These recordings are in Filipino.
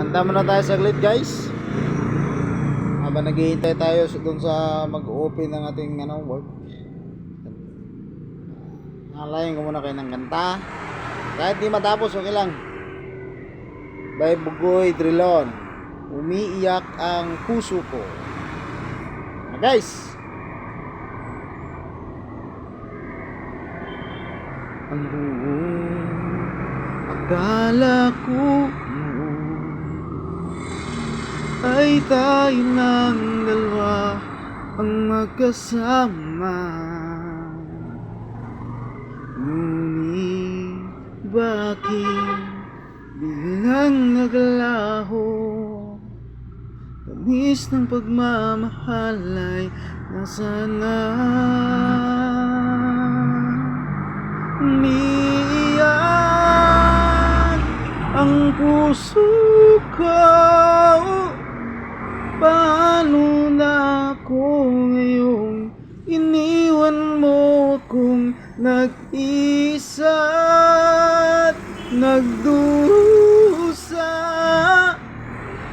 Handa muna tayo saglit guys. Habang naghihintay tayo dun sa mag-open ng ating ano, work. Nalayan ko muna kayo ng kanta. Kahit di matapos, okay lang. By Bugoy Drilon. Umiiyak ang puso ko. Na guys. Ang buong akala ko ay tayo ng dalawa ang magkasama. Ngunit bakit biglang naglaho? Tamis ng pagmamahal ay nasana. Umiiyak ang puso ko Paano na ako ngayong iniwan mo kung nag-isa nagdusa.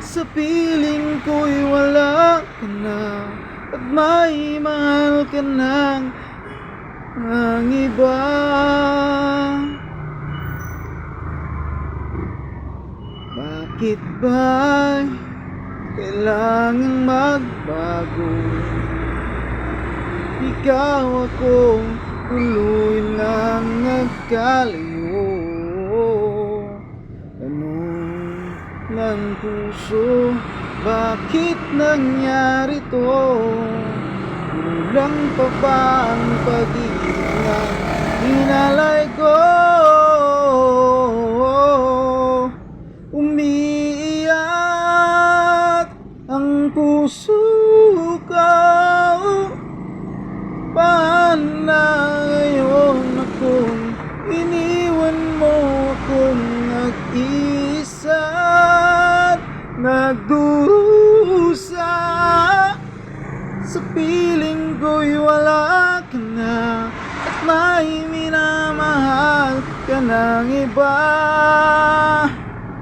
Sa piling ko'y wala ka na At may mahal ka ng ang iba. Bakit ba kailangan magbago? Ikaw ako tuloy lang nagkalayo Anong ng puso? Bakit nangyari to? Kulang pa ba ang pag-ibig na hinalay nag-isa at nagdurusa Sa piling ko'y wala ka na At may minamahal ka ng iba